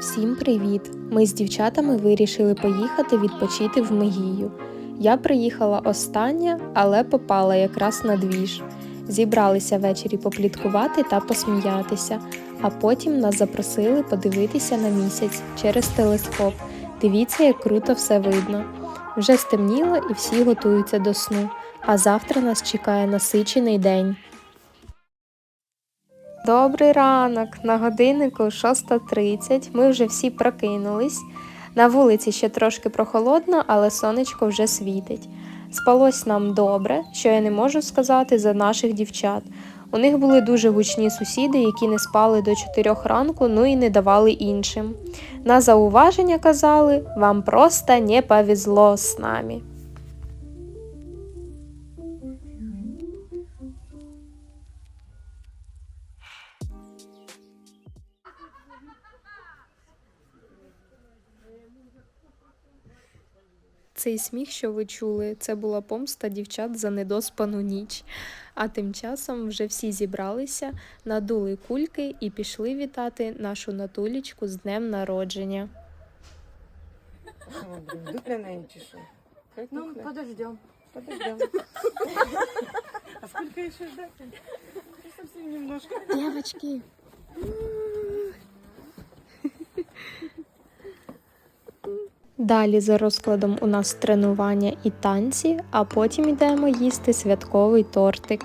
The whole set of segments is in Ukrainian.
Всім привіт! Ми з дівчатами вирішили поїхати відпочити в Мегію. Я приїхала остання, але попала якраз на двіж. Зібралися ввечері попліткувати та посміятися, а потім нас запросили подивитися на місяць через телескоп. Дивіться, як круто все видно. Вже стемніло і всі готуються до сну, а завтра нас чекає насичений день. Добрий ранок! На годиннику 6.30. Ми вже всі прокинулись. На вулиці ще трошки прохолодно, але сонечко вже світить. Спалось нам добре, що я не можу сказати за наших дівчат. У них були дуже гучні сусіди, які не спали до 4 ранку, ну і не давали іншим. На зауваження казали, вам просто не повезло з нами. Цей сміх, що ви чули, це була помста дівчат за недоспану ніч. А тим часом вже всі зібралися, надули кульки і пішли вітати нашу натулічку з днем народження. О, блин, дупля нынче что? Как Ну, подождем. Подождем. А сколько еще ждать? Совсем немножко. Дівчатки! Далі за розкладом у нас тренування і танці, а потім йдемо їсти святковий тортик.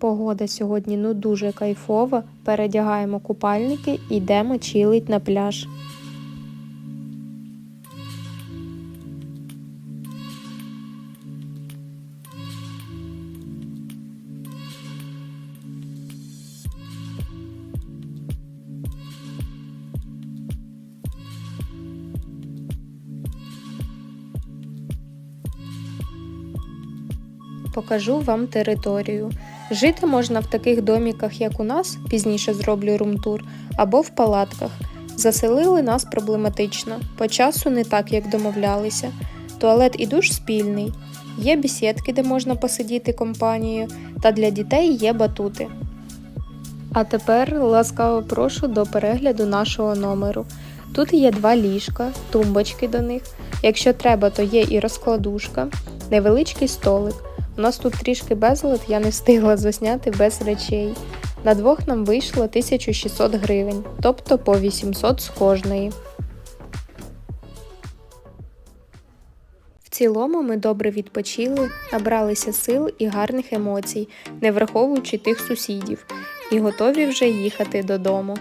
Погода сьогодні ну дуже кайфова. Передягаємо купальники і йдемо чилить на пляж. Покажу вам територію. Жити можна в таких доміках, як у нас, пізніше зроблю румтур, або в палатках. Заселили нас проблематично, по часу не так, як домовлялися. Туалет і душ спільний. Є бісідки, де можна посидіти компанією, та для дітей є батути. А тепер ласкаво прошу до перегляду нашого номеру. Тут є два ліжка, тумбочки до них. Якщо треба, то є і розкладушка, невеличкий столик. У нас тут трішки безлад, я не встигла засняти без речей. На двох нам вийшло 1600 гривень, тобто по 800 з кожної. В цілому ми добре відпочили, набралися сил і гарних емоцій, не враховуючи тих сусідів, і готові вже їхати додому.